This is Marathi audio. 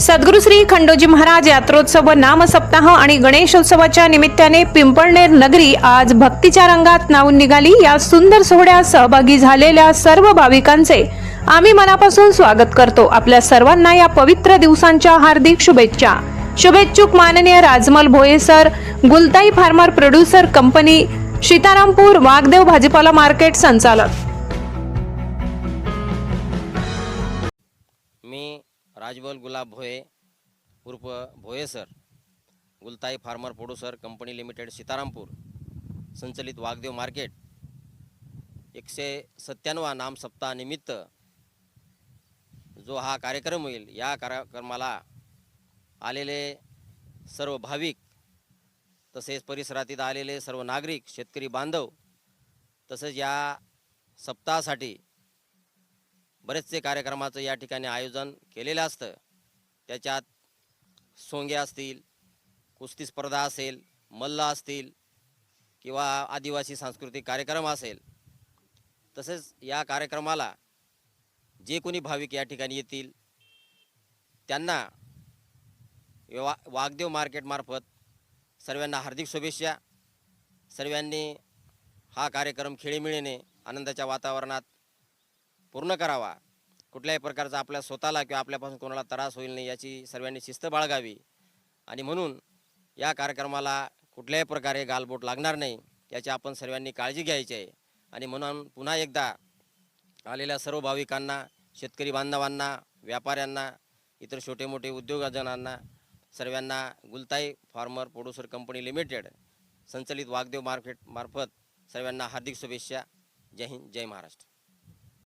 सद्गुरू श्री खंडोजी महाराज यात्रोत्सव नाम नामसप्ताह आणि गणेशोत्सवाच्या निमित्ताने पिंपळनेर नगरी आज भक्तीच्या रंगात नावून निघाली. या सुंदर सोहळ्यात सहभागी झालेल्या सर्व भाविकांचे आम्ही मनापासून स्वागत करतो. आपल्या सर्वांना या पवित्र दिवसांच्या हार्दिक शुभेच्छा. शुभेच्छुक माननीय Rajmal Bhoye sir Gultai farmer producer company Sitarampur Waghdev भाजीपाला मार्केट संचालक. राजबल गुलाब भोये उर्फ Bhoye sir. Gultai farmer producer company limited Sitarampur. संचलित वाघदेव मार्केट. एकशे सत्त्याण्णवा नाम सप्ताहानिमित्त जो हा कार्यक्रम होईल या कार्यक्रमाला आलेले सर्व भाविक तसेच परिसरातील आलेले सर्व नागरिक शेतकरी बांधव तसेच या सप्ताहासाठी बरेचसे कार्यक्रमाचं या ठिकाणी आयोजन केलेलं असतं. त्याच्यात सोंगे असतील कुस्ती स्पर्धा असेल मल्ल असतील किंवा आदिवासी सांस्कृतिक कार्यक्रम असेल. तसेच या कार्यक्रमाला जे कोणी भाविक या ठिकाणी येतील त्यांना वा वाघदेव मार्केटमार्फत सर्वांना हार्दिक शुभेच्छा. सर्वांनी हा कार्यक्रम खेळीमिळीने आनंदाच्या वातावरणात पूर्ण करावा. कुठल्याही प्रकारचा आपल्या स्वतःला किंवा आपल्यापासून कोणाला त्रास होईल नाही याची सर्वांनी शिस्त बाळगावी. आणि म्हणून या कार्यक्रमाला कुठल्याही प्रकारे गालबोट लागणार नाही याची आपण सर्वांनी काळजी घ्यायची आहे. आणि म्हणून पुन्हा एकदा आलेल्या सर्व भाविकांना शेतकरी बांधवांना व्यापाऱ्यांना इतर छोटे मोठे उद्योगजनांना सर्वांना Gultai farmer producer company limited संचलित वाघदेव मार्केट मार्फत सर्वांना हार्दिक शुभेच्छा. जय हिंद जय महाराष्ट्र.